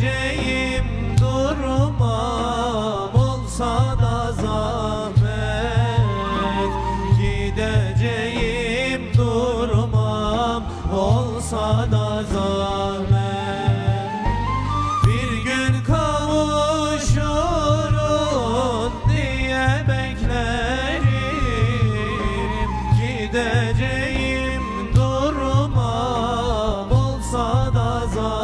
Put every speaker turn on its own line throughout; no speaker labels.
Gideceğim durmam olsa da zahmet. Gideceğim durmam olsa da zahmet. Bir gün kavuşuruz diye beklerim. Gideceğim durmam olsa da zahmet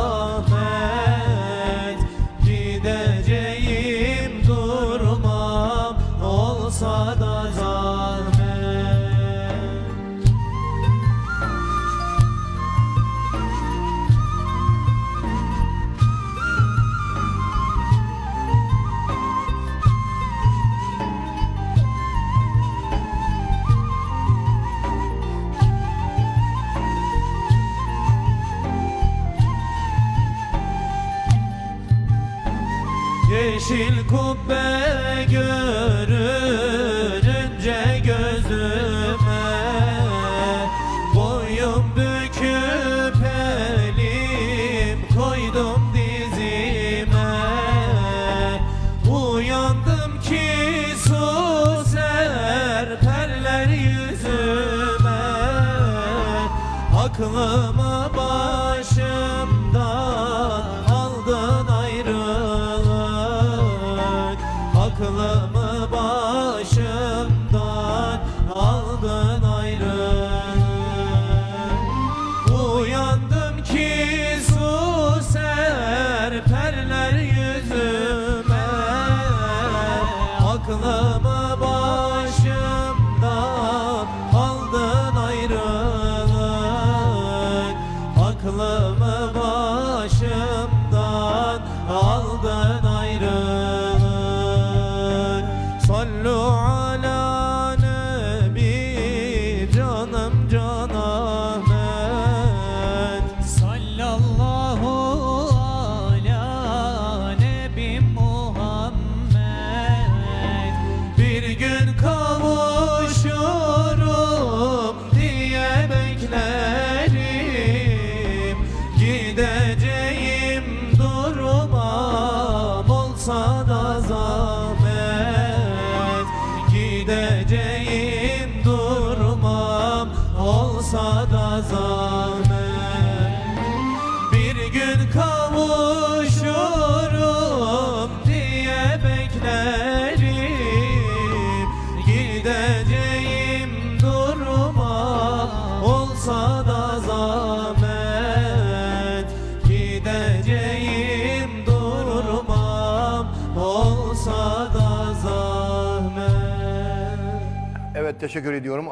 Yeşil kubbe görününce gözüme Boyum büküp elim koydum dizime. Uyandım ki su serperler yüzüme. Aklımı Aklımı başımdan aldın ayrılık. Aklımı başımdan aldın ayrılık olsa da zahmet. Bir gün kavuşurum diye beklerim. Gideceğim durma olsa da zahmet. Gideceğim durmam olsa da zahmet.
Evet teşekkür ediyorum.